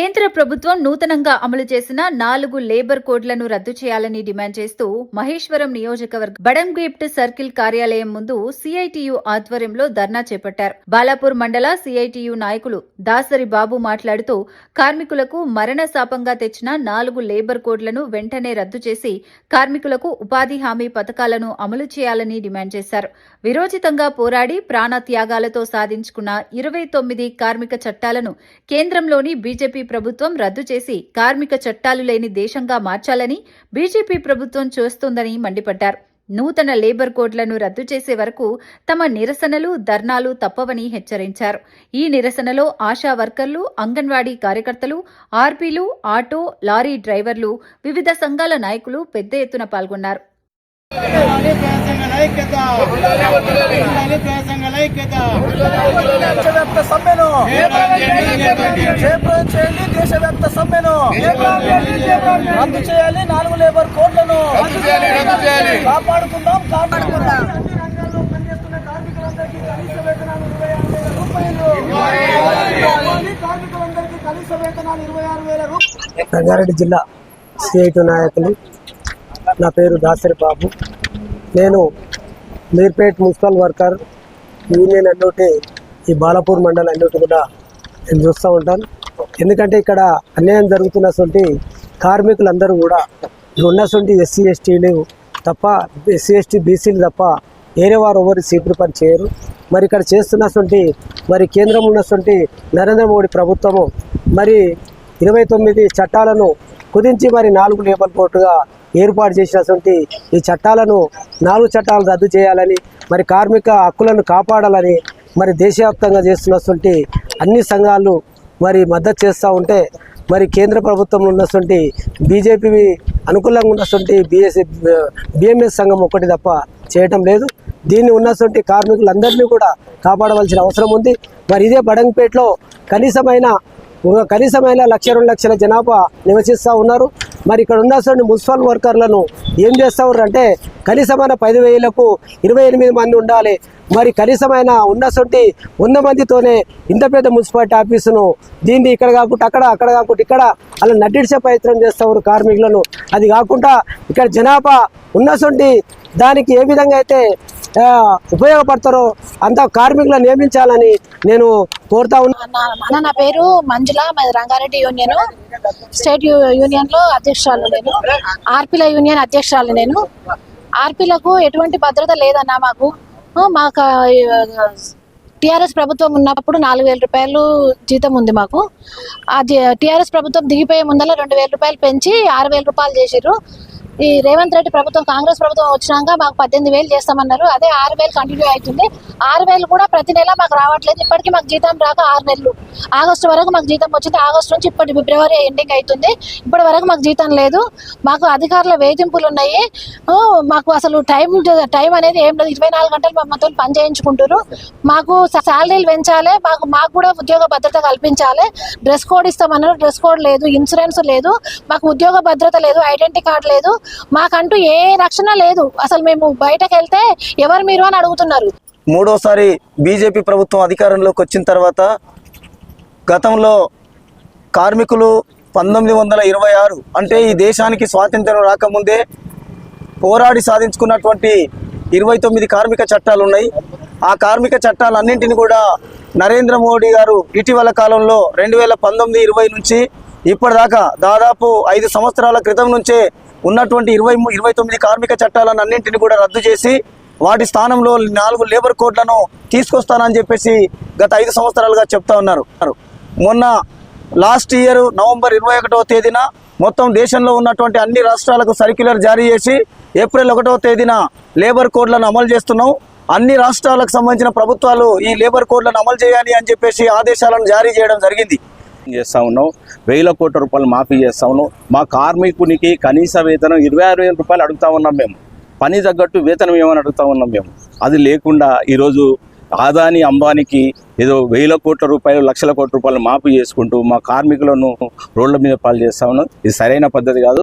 కేంద్ర ప్రభుత్వం నూతనంగా అమలు చేసిన నాలుగు లేబర్ కోడ్లను రద్దు చేయాలని డిమాండ్ చేస్తూ మహేశ్వరం నియోజకవర్గ బడంగిప్ట్ సర్కిల్ కార్యాలయం ముందు సిఐటియు ఆధ్వర్యంలో ధర్నా చేపట్టారు. బాలాపూర్ మండల సిఐటియు నాయకులు దాసరి బాబు మాట్లాడుతూ కార్మికులకు మరణ శాపంగా తెచ్చిన నాలుగు లేబర్ కోడ్లను వెంటనే రద్దు చేసి కార్మికులకు ఉపాధి హామీ పథకాలను అమలు చేయాలని డిమాండ్ చేశారు. విరోచితంగా పోరాడి ప్రాణ త్యాగాలతో సాధించుకున్న ఇరవై తొమ్మిది కార్మిక చట్టాలను కేంద్రంలోని బీజేపీ ప్రభుత్వం రద్దు చేసి కార్మిక చట్టాలు లేని దేశంగా మార్చాలని బీజేపీ ప్రభుత్వం చేస్తోందని మండిపడ్డారు నూతన లేబర్ కోడ్లను రద్దు చేసే వరకు తమ నిరసనలు ధర్నాలు తప్పవని హెచ్చరించారు ఈ నిరసనలో ఆశా వర్కర్లు అంగన్వాడీ కార్యకర్తలు ఆర్పీలు ఆటో లారీ డ్రైవర్లు వివిధ సంఘాల నాయకులు పెద్ద ఎత్తున పాల్గొన్నారు ఐక్యత. దేశవ్యాప్త సమ్మెను. జయప్రదం చేయండి దేశవ్యాప్త సమ్మెను. రద్దు చేయాలి నాలుగు లేబర్ కోడ్లను. కాపాడుకుందాం కాపాడుకుందాం. రంగారెడ్డి జిల్లా సిఐటి నాయకులు. నా పేరు దాసరి బాబు. నేను మీర్పేట్ మున్సిపల్ వర్కర్. యూనియన్ అన్నిటి ఈ బాలాపూర్ మండలం అన్నిటి కూడా నేను చూస్తూ ఉంటాను. ఎందుకంటే ఇక్కడ అన్యాయం జరుగుతున్నటువంటి కార్మికులందరూ కూడా ఉన్నటువంటి ఎస్సీ ఎస్టీలు తప్ప ఎస్సీ ఎస్టీ బీసీలు తప్ప వేరే వారు ఎవరు సీపులు పని చేయరు. మరి ఇక్కడ చేస్తున్నటువంటి మరి కేంద్రం ఉన్నటువంటి నరేంద్ర మోడీ ప్రభుత్వము మరి ఇరవై తొమ్మిది చట్టాలను కుదించి మరి నాలుగు లేబర్ కోర్టుగా ఏర్పాటు చేసినటువంటి ఈ చట్టాలను నాలుగు చట్టాలు రద్దు చేయాలని మరి కార్మిక హక్కులను కాపాడాలని మరి దేశవ్యాప్తంగా చేస్తున్నటువంటి అన్ని సంఘాలు మరి మద్దతు చేస్తూ ఉంటే మరి కేంద్ర ప్రభుత్వంలో ఉన్నటువంటి బీజేపీ అనుకూలంగా ఉన్నటువంటి బిఎస్సి బిఎంఎస్ సంఘం ఒకటి తప్ప చేయటం లేదు. దీన్ని ఉన్నటువంటి కార్మికులందరినీ కూడా కాపాడవలసిన అవసరం ఉంది. మరి ఇదే బడంగపేటలో కనీసమైన కనీసమైన లక్ష రెండు లక్షల జనాభా నివసిస్తూ ఉన్నారు. మరి ఇక్కడ ఉన్నటువంటి మున్సిపల్ వర్కర్లను ఏం చేస్తూ అంటే కనీసమైన పది వేలకు ఇరవై ఎనిమిది మంది ఉండాలి. మరి కనీసమైన ఉన్నటువంటి వంద మందితోనే ఇంత పెద్ద మున్సిపాలిటీ ఆఫీసును దీన్ని ఇక్కడ కాకుండా అక్కడ అక్కడ కాకుండా ఇక్కడ అలా నటించే ప్రయత్నం చేస్తారు కార్మికులను. అది కాకుండా ఇక్కడ జనాభా ఉన్నటువంటి దానికి ఏ విధంగా అయితే ఉపయోగపడతారో అంత కార్మికులను నియమించాలని నేను కోరుతా ఉన్నా. నా అన్న నా పేరు మంజుల రంగారెడ్డి యూనియన్. స్టేట్ యూ- యూనియన్లో అధ్యక్షురాలు నేను. ఆర్పిల యూనియన్ అధ్యక్షురాలు నేను. ఆర్పిలకు ఎటువంటి భద్రత లేదన్నా మాకు. మాకు టిఆర్ఎస్ ప్రభుత్వం ఉన్నప్పుడు నాలుగు వేల రూపాయలు జీతం ఉంది మాకు. ఆ టిఆర్ఎస్ ప్రభుత్వం దిగిపోయే ముందర రెండు వేల రూపాయలు పెంచి ఆరు వేల రూపాయలు చేసిర్రు. ఈ రేవంత్ రెడ్డి ప్రభుత్వం కాంగ్రెస్ ప్రభుత్వం వచ్చినాక మాకు పద్దెనిమిది వేలు చేస్తామన్నారు. అదే ఆరు వేలు కంటిన్యూ అవుతుంది. ఆరు వేలు కూడా ప్రతి నెల మాకు రావట్లేదు. ఇప్పటికీ మాకు జీతం రాక ఆరు నెలలు. ఆగస్టు వరకు మాకు జీతం వచ్చింది. ఆగస్టు నుంచి ఇప్పటి ఫిబ్రవరి ఎండింగ్ అవుతుంది. ఇప్పటి వరకు మాకు జీతం లేదు. మాకు అధికారుల వేధింపులు ఉన్నాయి. మాకు అసలు టైం టైం అనేది ఏం లేదు. ఇరవై నాలుగు గంటలు మమ్మతో పని చేయించుకుంటారు మాకు శాలరీలు పెంచాలి. మాకు మాకు కూడా ఉద్యోగ భద్రత కల్పించాలి. డ్రెస్ కోడ్ ఇస్తామన్నారు. డ్రెస్ కోడ్ లేదు. ఇన్సూరెన్స్ లేదు. మాకు ఉద్యోగ భద్రత లేదు. ఐడెంటిటీ కార్డు లేదు. మాకంటూ ఏ రక్షణ లేదు. అసలు మేము బయటకు వెళ్తే ఎవరు మీరు అని అడుగుతున్నారు. మూడోసారి బీజేపీ ప్రభుత్వం అధికారంలోకి వచ్చిన తర్వాత గతంలో కార్మికులు పంతొమ్మిది వందల ఇరవై ఆరు అంటే ఈ దేశానికి స్వాతంత్రం రాకముందే పోరాడి సాధించుకున్నటువంటి ఇరవై తొమ్మిది కార్మిక చట్టాలు ఉన్నాయి. ఆ కార్మిక చట్టాలన్నింటినీ కూడా నరేంద్ర మోడీ గారు ఇటీవల కాలంలో రెండు వేల పంతొమ్మిది ఇరవై నుంచి ఇప్పటిదాకా దాదాపు ఐదు సంవత్సరాల క్రితం నుంచే ఉన్నటువంటి ఇరవై ఇరవై తొమ్మిది కార్మిక చట్టాలను అన్నింటిని కూడా రద్దు చేసి వాటి స్థానంలో నాలుగు లేబర్ కోడ్లను తీసుకొస్తానని చెప్పేసి గత ఐదు సంవత్సరాలుగా చెప్తా ఉన్నారు. మొన్న లాస్ట్ ఇయర్ నవంబర్ ఇరవై ఒకటవ తేదీన మొత్తం దేశంలో ఉన్నటువంటి అన్ని రాష్ట్రాలకు సర్క్యులర్ జారీ చేసి ఏప్రిల్ ఒకటవ తేదీన లేబర్ కోడ్లను అమలు చేస్తున్నాం. అన్ని రాష్ట్రాలకు సంబంధించిన ప్రభుత్వాలు ఈ లేబర్ కోడ్లను అమలు చేయాలి అని చెప్పేసి ఆదేశాలను జారీ చేయడం జరిగింది. చేస్తా ఉన్నాం. వేల కోట్ల రూపాయలు మాఫీ చేస్తా ఉన్నాం. మా కార్మికునికి కనీస వేతనం ఇరవై ఆరు వేల రూపాయలు అడుగుతా ఉన్నాం మేము. పని తగ్గట్టు వేతనం ఏమని అడుగుతా ఉన్నాం మేము. అది లేకుండా ఈరోజు ఆదాని అంబానికి ఏదో వేల కోట్ల రూపాయలు లక్షల కోట్ల రూపాయలు మాఫీ చేసుకుంటూ మా కార్మికులను రోడ్ల మీద పాలు చేస్తా ఉన్నాం. ఇది సరైన పద్ధతి కాదు.